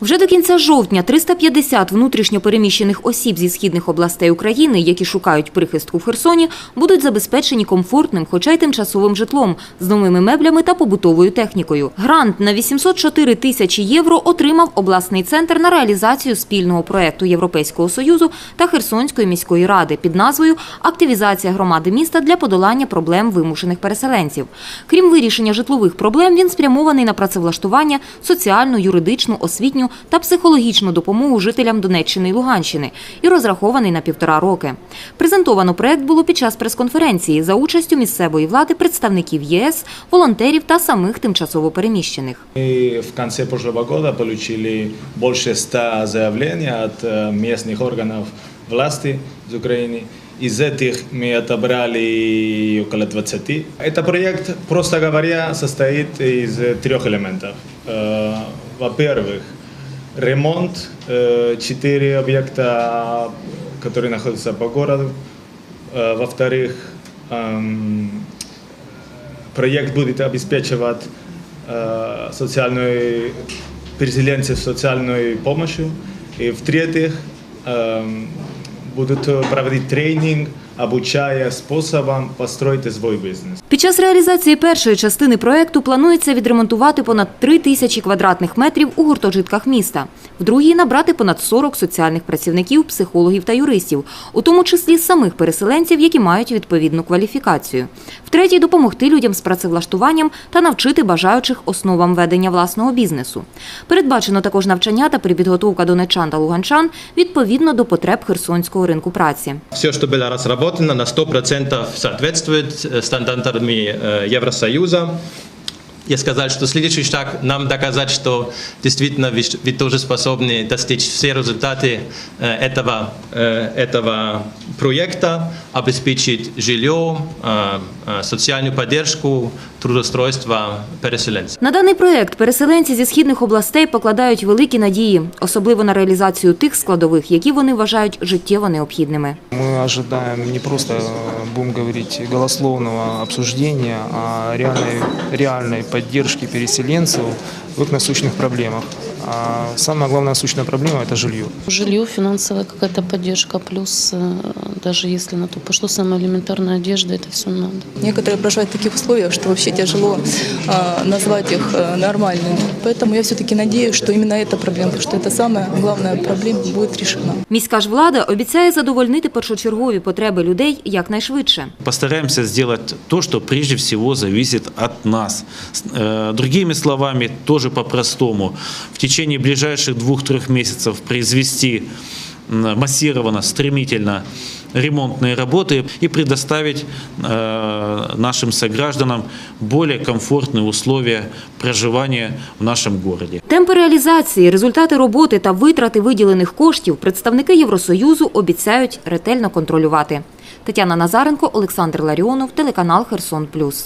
Вже до кінця жовтня 350 внутрішньо переміщених осіб зі східних областей України, які шукають прихистку в Херсоні, будуть забезпечені комфортним, хоча й тимчасовим житлом, з новими меблями та побутовою технікою. Грант на 804 тисячі євро отримав обласний центр на реалізацію спільного проекту Європейського союзу та Херсонської міської ради під назвою Активізація громади міста для подолання проблем вимушених переселенців. Крім вирішення житлових проблем, він спрямований на працевлаштування, соціальну, юридичну, освітню та психологічну допомогу жителям Донеччини і Луганщини і розрахований на півтора роки. Презентовано проект було під час прес-конференції за участю місцевої влади, представників ЄС, волонтерів та самих тимчасово переміщених. Мы в конце прошлого года получили больше 100 заявлений от э, местных органов власти из Украины. Из этих мы отобрали около 20. Этот проект, просто говоря, состоит из трех элементов. Э, Во-первых, ремонт, э, четыре объекта, которые находятся по городу. Э, Во-вторых, эм, проект будет обеспечивать э, социальную переселенцев социальной помощью. И в-третьих, эм, будут проводить тренинг, обучая способам построить свой бизнес. Під час реалізації першої частини проекту планується відремонтувати понад 3 тисячі квадратних метрів у гуртожитках міста. В другій набрати понад 40 соціальних працівників, психологів та юристів, у тому числі самих переселенців, які мають відповідну кваліфікацію. В третій допомогти людям з працевлаштуванням та навчити бажаючих основам ведення власного бізнесу. Передбачено також навчання та перепідготовка донечан та луганчан відповідно до потреб херсонського ринку праці. Все, что было разработано, на 100% соответствует э, стандартам э, Евросоюза. И сказать, что следующий шаг нам доказать, что действительно вы, вы тоже способны достичь все результаты э, этого, э, этого проекта, обеспечить жилье, э, э, социальную поддержку, трудоустройство переселенцев. На даний проект переселенці зі східних областей покладають великі надії, особливо на реалізацію тих складових, які вони вважають життєво необхідними. Мы ожидаем не просто, э, будем говорить, голословного обсуждения, а реальной, реальной поддержки переселенцев в их насущных проблемах. А самая главная насущная проблема – это жилье. Жилье, финансовая какая-то поддержка, плюс э, даже если на то пошло, самая элементарная одежда, это все надо. Некоторые проживают в таких условиях, что вообще тяжело а, назвать их а, нормальными. Поэтому я все-таки надеюсь, что именно эта проблема, потому что это самая главная проблема, будет решена. Міська ж влада обіцяє задовольнити першочергові потреби людей якнайшвидше. Постараемся сделать то, что прежде всего зависит от нас. С- э, Другими словами, тоже по-простому. В течение ближайших двух-трех месяцев произвести м, массированно, стремительно ремонтные работы и предоставить э, нашим согражданам более комфортные условия проживания в нашем городе. Темпи реалізації, результати роботи та витрати виділених коштів представники Євросоюзу обіцяють ретельно контролювати. Тетяна Назаренко, Олександр Ларіонов, телеканал Херсон Плюс.